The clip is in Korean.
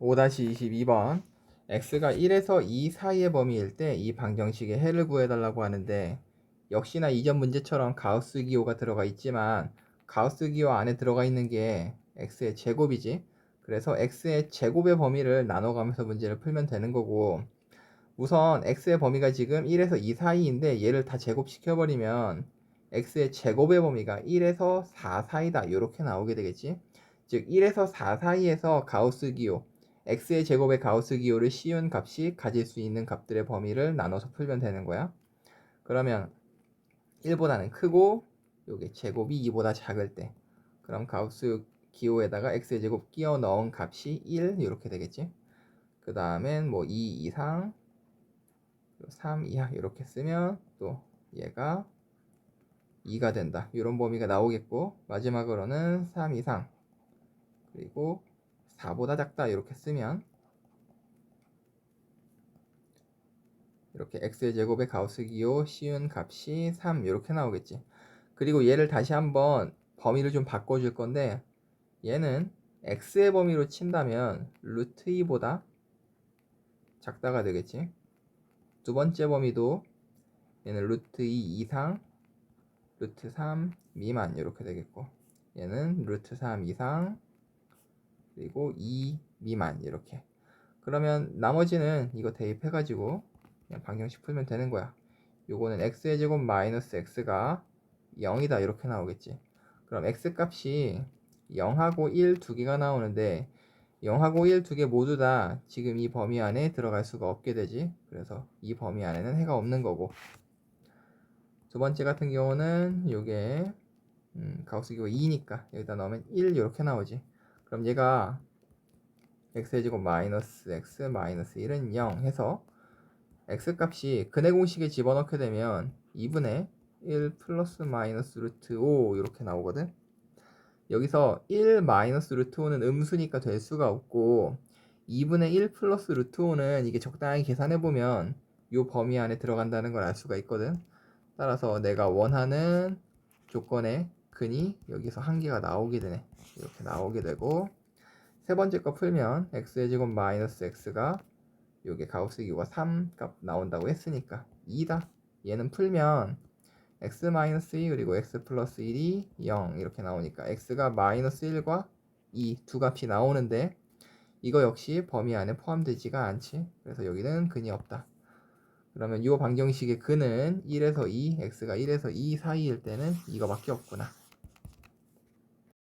5-22번. X가 1에서 2 사이의 범위일 때 이 방정식의 해를 구해달라고 하는데 역시나 이전 문제처럼 가우스 기호가 들어가 있지만 가우스 기호 안에 들어가 있는 게 x의 제곱이지. 그래서 x의 제곱의 범위를 나눠가면서 문제를 풀면 되는 거고 우선 x의 범위가 지금 1에서 2 사이인데 얘를 다 제곱시켜버리면 x의 제곱의 범위가 1에서 4 사이다. 이렇게 나오게 되겠지. 즉 1에서 4 사이에서 가우스 기호 x의 제곱의 가우스 기호를 씌운 값이 가질 수 있는 값들의 범위를 나눠서 풀면 되는 거야. 그러면 1보다는 크고 요게 제곱이 2보다 작을 때 그럼 가우스 기호에다가 x의 제곱 끼워 넣은 값이 1 이렇게 되겠지. 그 다음엔 뭐 2 이상 3 이하 이렇게 쓰면 또 얘가 2가 된다. 이런 범위가 나오겠고 마지막으로는 3 이상 그리고 4보다 작다 이렇게 쓰면 이렇게 x의 제곱의 가우스 기호 씌운 값이 3 이렇게 나오겠지. 그리고 얘를 다시 한번 범위를 좀 바꿔줄 건데 얘는 x의 범위로 친다면 루트 2보다 작다가 되겠지. 두 번째 범위도 얘는 루트 2 이상 루트 3 미만 이렇게 되겠고 얘는 루트 3 이상 그리고 2 미만 이렇게. 그러면 나머지는 이거 대입해 가지고 그냥 방정식 풀면 되는 거야. 요거는 x의 제곱 마이너스 x가 0이다 이렇게 나오겠지. 그럼 x 값이 0하고 1 두 개가 나오는데 0하고 1 두 개 모두 다 지금 이 범위 안에 들어갈 수가 없게 되지. 그래서 이 범위 안에는 해가 없는 거고. 두 번째 같은 경우는 요게 음, 가우스 기호 2니까 여기다 넣으면 1 이렇게 나오지 그럼 얘가 x의 제곱 마이너스 x 마이너스 1은 0 해서 x 값이 근해 공식에 집어넣게 되면 2분의 1 플러스 마이너스 루트 5 이렇게 나오거든. 여기서 1 마이너스 루트 5는 음수니까 될 수가 없고 2분의 1 플러스 루트 5는 이게 적당히 계산해보면 이 범위 안에 들어간다는 걸 알 수가 있거든. 따라서 내가 원하는 조건의 근이 여기서 한 개가 나오게 되네. 이렇게 나오게 되고 세 번째 거 풀면 x의 제곱 마이너스 x가 요게 가우스 기호가 3 값 나온다고 했으니까 2다. 얘는 풀면 x 마이너스 2 그리고 x 플러스 1이 0 이렇게 나오니까 x가 마이너스 1과 2 두 값이 나오는데 이거 역시 범위 안에 포함되지가 않지. 그래서 여기는 근이 없다. 그러면 이 방정식의 근은 1에서 2 x가 1에서 2 사이일 때는 이거밖에 없구나